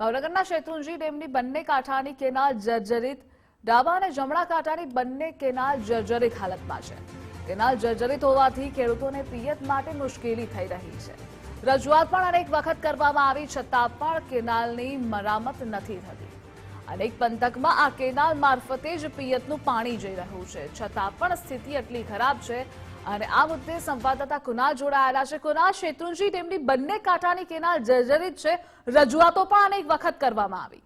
ભાવનગરના શેત્રુંજી ડેમની બંને કાંઠાની કેનાલ જર્જરિત, ડાબા અને જમણા કાંઠાની બંને કેનાલ જર્જરિત હાલતમાં છે. કેનાલ જર્જરિત હોવાથી ખેડૂતોને પિયત માટે મુશ્કેલી થઈ રહી છે. રજૂઆત પણ અનેક વખત કરવામાં આવી, છતાં પણ કેનાલની મરામત નથી થતી. અનેક પંથકમાં આ કેનાલ મારફતે જ પિયતનું પાણી જઈ રહ્યું છે. છતાં પણ સ્થિતિ એટલી ખરાબ છે અને આ મુદ્દે સંવાદદાતા કુનાલ જોડાયેલા છે. કુનાલ શેત્રુંજી, તેમની બંને કાંઠાની કેનાલ જર્જરિત છે. રજૂઆતો પણ અનેક વખત કરવામાં આવી.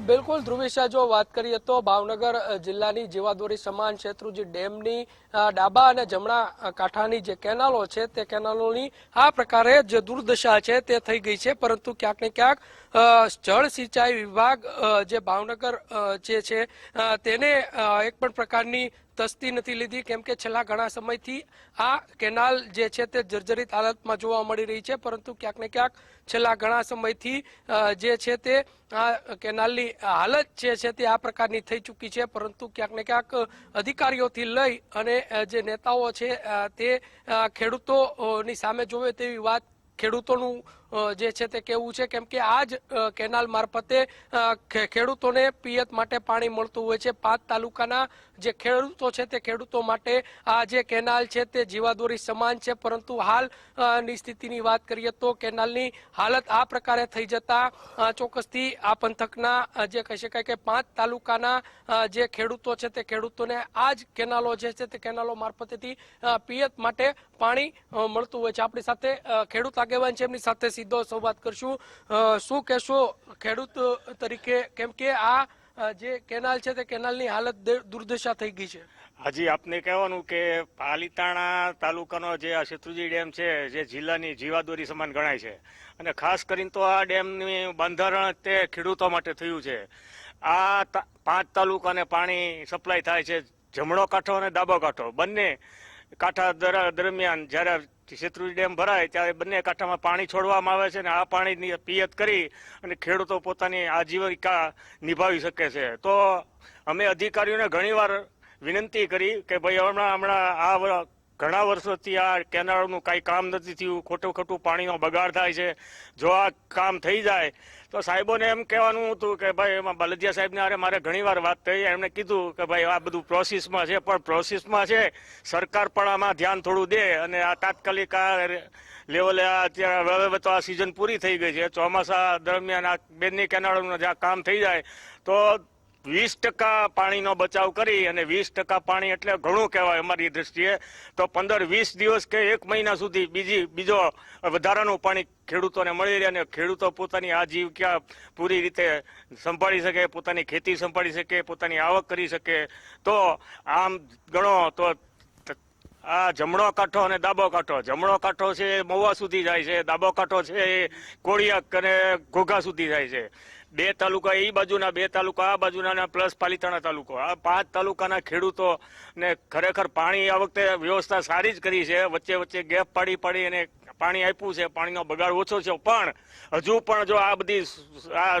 બિલકુલ ધ્રુવિશા જો વાત કરીએ તો ભાવનગર જિલ્લાની જીવાદોરી સમાન શેત્રુજી ડેમની ડાબા અને જમણા કાંઠાની જે કેનાલો છે, તે કેનાલોની આ પ્રકારે જે દુર્દશા છે, તે થઈ ગઈ છે. પરંતુ ક્યાંક ને ક્યાંક જળ સિંચાઈ વિભાગ જે ભાવનગર જે છે તેને એક પણ પ્રકારની તસ્તી નથી લીધી. કેમ કે છેલ્લા ઘણા સમયથી આ કેનાલ જે છે તે જર્જરિત હાલતમાં જોવા મળી રહી છે. પરંતુ ક્યાંક ને ક્યાંક છેલ્લા ઘણા સમયથી જે છે તે આ કેનાલની હાલત જે છે તે આ પ્રકારની થઈ ચૂકી છે. પરંતુ ક્યાંક ને ક્યાંક અધિકારીઓથી લઈ અને જે નેતાઓ છે તે ખેડૂતોની સામે જોવે તેવી વાત ખેડૂતોનું જે છે તે કેવું છે? કેમ કે આ જ કેનાલ મારફતે ખેડૂતોને પિયત માટે પાણી મળતું હોય છે. પાંચ તાલુકાના જે ખેડૂતો છે તે ખેડૂતો માટે આ જે કેનાલ છે તે જીવાદોરી સમાન છે. પરંતુ હાલની સ્થિતિની વાત કરીએ તો કેનાલની હાલત આ પ્રકારે થઈ જતા ચોક્કસથી આ પંથકના જે કહી શકાય કે પાંચ તાલુકાના જે ખેડૂતો છે તે ખેડૂતોને આ જ કેનાલો જે છે તે કેનાલો મારફતેથી પિયત માટે પાણી મળતું હોય છે. આપણી સાથે ખેડૂત આગેવાન છે. એમની સાથે સીધો સંવાદ કરશું. શું કહેશો ખેડૂત તરીકે? કેમ કે આ જે કેનાલ છે તે કેનાલની હાલત દુર્દશા થઈ ગઈ છે. હજી, આપને કહેવાનું કે પાલીતાણા તાલુકાનો જે આ શેત્રુજી ડેમ છે, જે જિલ્લાની જીવાદોરી સમાન ગણાય છે. અને ખાસ કરીને તો આ ડેમની બંધારણ તે ખેડૂતો માટે થયું છે. આ પાંચ તાલુકાને પાણી સપ્લાય થાય છે, જમણો કાંઠો અને ડાબો કાંઠો. બંને કાંઠા દર- દરમિયાન જ્યારે શેત્રુજી ડેમ ભરાય ત્યારે બંને કાંઠામાં પાણી છોડવામાં આવે છે અને આ પાણીની પિયત કરી અને ખેડૂતો પોતાની આજીવિકા નિભાવી શકે છે. તો અમે અધિકારીઓને ઘણીવાર વિનંતી કરી કે ભાઈ હમણાં હમણાં આ ઘણા વર્ષોથી આ કેનાળનું કાંઈ કામ નથી થયું, ખોટું ખોટું પાણીનો બગાડ થાય છે. જો આ કામ થઈ જાય, તો સાહેબોને એમ કહેવાનું હતું કે ભાઈ, એમાં બલદિયા સાહેબને અરે મારે ઘણીવાર વાત થઈ, એમણે કીધું કે ભાઈ, આ બધું પ્રોસેસમાં છે, પણ પ્રોસેસમાં છે, સરકાર પણ આમાં ધ્યાન થોડું દે અને આ તાત્કાલિક આ લેવલે આ અત્યારે હવે તો આ સિઝન પૂરી થઈ ગઈ છે. ચોમાસા દરમિયાન આ બેનની કેનાળનું જે આ કામ થઈ જાય, તો વીસ ટકા પાણીનો બચાવ કરી અને વીસ ટકા પાણી એટલે ઘણું કહેવાય અમારી દ્રષ્ટિએ. તો પંદર વીસ દિવસ કે એક મહિના સુધી બીજી, બીજો વધારાનું પાણી ખેડૂતોને મળી રહે અને ખેડૂતો પોતાની આજીવિકા પૂરી રીતે સંભાળી શકે, પોતાની ખેતી સંભાળી શકે, પોતાની આવક કરી શકે. તો આમ ગણો તો આ જમણો કાંઠો અને ડાબો કાંઠો. જમણો કાંઠો છે એ મહુવા સુધી જાય છે, ડાબો કાંઠો છે એ કોળિયાક અને ઘોઘા સુધી જાય છે. બે તાલુકા એ બાજુના બે તાલુકા, આ બાજુના પ્લસ પાલીતાણા તાલુકો. આ પાંચ તાલુકાના ખેડૂતો ને ખરેખર પાણી આ વખતે વ્યવસ્થા સારી જ કરી છે. વચ્ચે વચ્ચે ગેપ પાડી પાડી અને પાણી આપ્યું છે. પાણીનો બગાડ ઓછો છે. પણ હજુ પણ જો આ બધી આ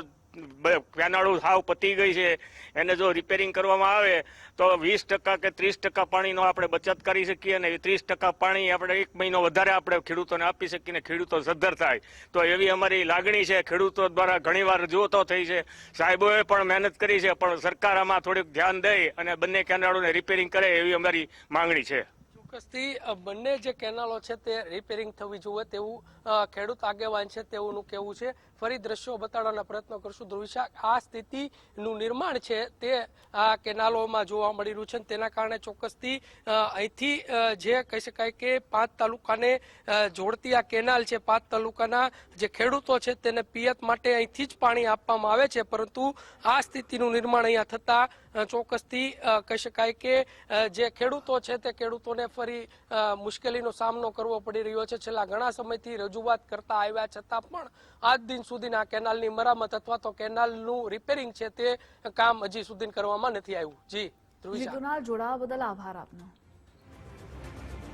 કેનાળો સાવ પતી ગઈ છે. એને જો રિપેરિંગ કરવામાં આવે, તો વીસ ટકા કે ત્રીસ ટકા પાણીનો આપણે બચત કરી શકીએ અને ત્રીસ ટકા પાણી આપણે એક મહિનો વધારે આપણે ખેડૂતોને આપી શકીએ ખેડૂતો સદ્ધર થાય. તો એવી અમારી લાગણી છે. ખેડૂતો દ્વારા ઘણીવાર રજૂઆતો થઈ છે. સાહેબોએ પણ મહેનત કરી છે, પણ સરકાર આમાં થોડીક ધ્યાન દઈ અને બંને કેનાળોને રિપેરિંગ કરે એવી અમારી માંગણી છે. ચોક્કસથી બંને જે કેનાલો છે તે રિપેરિંગ થવી જોઈએ તેવું ખેડૂત આગેવાન છે તેઓનું કહેવું છે. ફરી દ્રશ્યો બતાડવાના પ્રયત્નો કરશું. ધ્રુવિશા આ સ્થિતિનું નિર્માણ છે તે આ કેનાલોમાં જોવા મળી રહ્યું છે તેના કારણે ચોક્કસથી અહીંથી જે કહી શકાય કે પાંચ તાલુકાને જોડતી આ કેનાલ છે, પાંચ તાલુકાના જે ખેડૂતો છે તેને પિયત માટે અહીંથી જ પાણી આપવામાં આવે છે. પરંતુ આ સ્થિતિનું નિર્માણ અહીંયા થતાં ચોક્કસથી કહી શકાય કે જે ખેડૂતો છે તે ખેડૂતોને ફરી મુશ્કેલીનો સામનો કરવો પડી રહ્યો છે. છેલ્લા ઘણા સમયથી રજૂઆત કરતા આવ્યા છતાં પણ આજ દિન સુધીના કેનાલની મરામત અથવા તો કેનાલનું રિપેરિંગ છે તે કામ હજી સુધી કરવામાં નથી આવ્યું. જી જી જોડાવા બદલ આભાર આપનો.